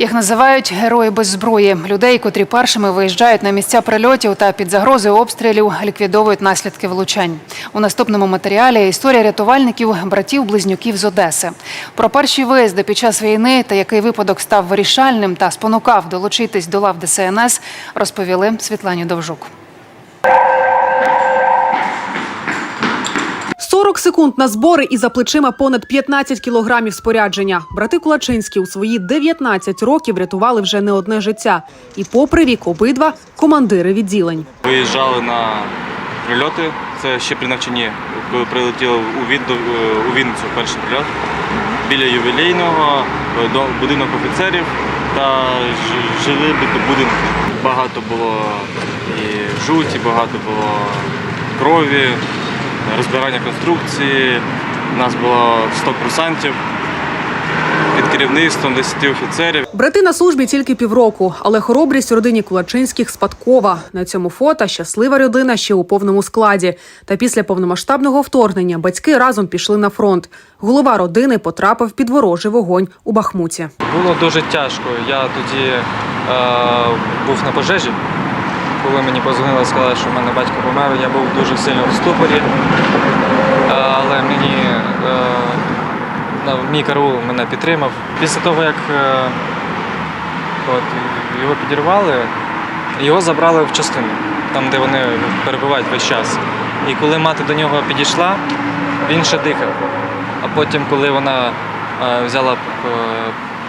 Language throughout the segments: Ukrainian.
Їх називають герої без зброї. Людей, котрі першими виїжджають на місця прильотів та під загрозою обстрілів ліквідовують наслідки влучань. У наступному матеріалі історія рятувальників братів-близнюків з Одеси. Про перші виїзди під час війни та який випадок став вирішальним та спонукав долучитись до лав ДСНС, розповіли Світлані Довжук. 40 секунд на збори і за плечима понад 15 кілограмів спорядження. Брати Кулачинські у свої 19 років рятували вже не одне життя. І попри вік обидва командири відділень. Виїжджали на прильоти. Це ще при навчанні, коли прилетіло у, Від... у Вінницю перший прильот. Біля ювілейного е, до будинок офіцерів та жили бу- будинки. Багато було і жуті, багато було крові, розбирання конструкції. У нас було 100 курсантів під керівництвом 10 офіцерів. Брати на службі тільки півроку, але хоробрість родині Кулачинських спадкова. На цьому фото щаслива родина ще у повному складі. Та після повномасштабного вторгнення батьки разом пішли на фронт. Голова родини потрапив під ворожий вогонь у Бахмуті. Було дуже тяжко. Я тоді е, був на пожежі. Коли мені позвонили, сказали, що в мене батько помер, я був дуже сильно в ступорі. Але мені е, мій караул мене підтримав. Після того, як е, от, його підірвали, його забрали в частину, там, де вони перебувають весь час. І коли мати до нього підійшла, він ще дихав. А потім, коли вона е, взяла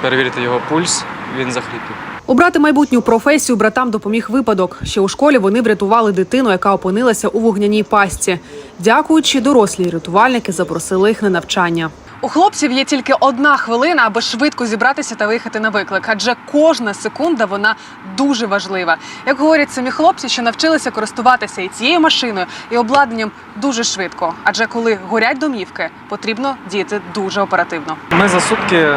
перевірити його пульс, він захрипів. Обрати майбутню професію братам допоміг випадок. Ще у школі вони врятували дитину, яка опинилася у вогняній пастці. Дякуючи, дорослі рятувальники запросили їх на навчання. У хлопців є тільки одна хвилина, аби швидко зібратися та виїхати на виклик. Адже кожна секунда вона дуже важлива. Як говорять самі хлопці, що навчилися користуватися і цією машиною, і обладнанням дуже швидко. Адже коли горять домівки, потрібно діяти дуже оперативно. Ми за сутки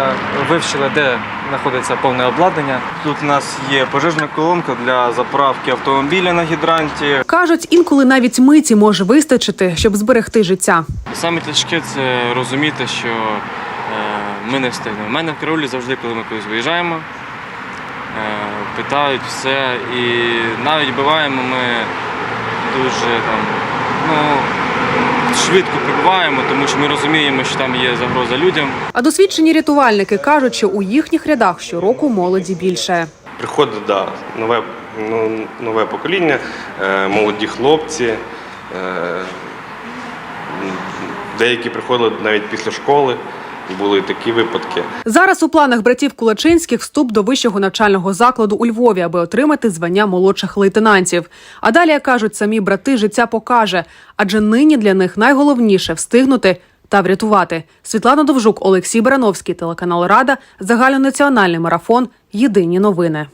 вивчили, де знаходиться повне обладнання. Тут у нас є пожежна колонка для заправки автомобіля на гідранті. Кажуть, інколи навіть миті може вистачити, щоб зберегти життя. Саме тяжке це розуміти, що е, ми не встигнемо. У мене в караулі завжди, коли ми кудись виїжджаємо, е, питають все. І навіть буваємо ми дуже там, ну, швидко прибуваємо, тому що ми розуміємо, що там є загроза людям. А досвідчені рятувальники кажуть, що у їхніх рядах щороку молоді більше. Приходить да, нове, ну, нове покоління, е, молоді хлопці. Е, деякі приходили навіть після школи. Були такі випадки. Зараз у планах братів Кулачинських вступ до вищого навчального закладу у Львові, аби отримати звання молодших лейтенантів. А далі, кажуть самі брати, життя покаже, адже нині для них найголовніше встигнути та врятувати. Світлана Довжук, Олексій Барановський, телеканал Рада, загальнонаціональний марафон. Єдині новини.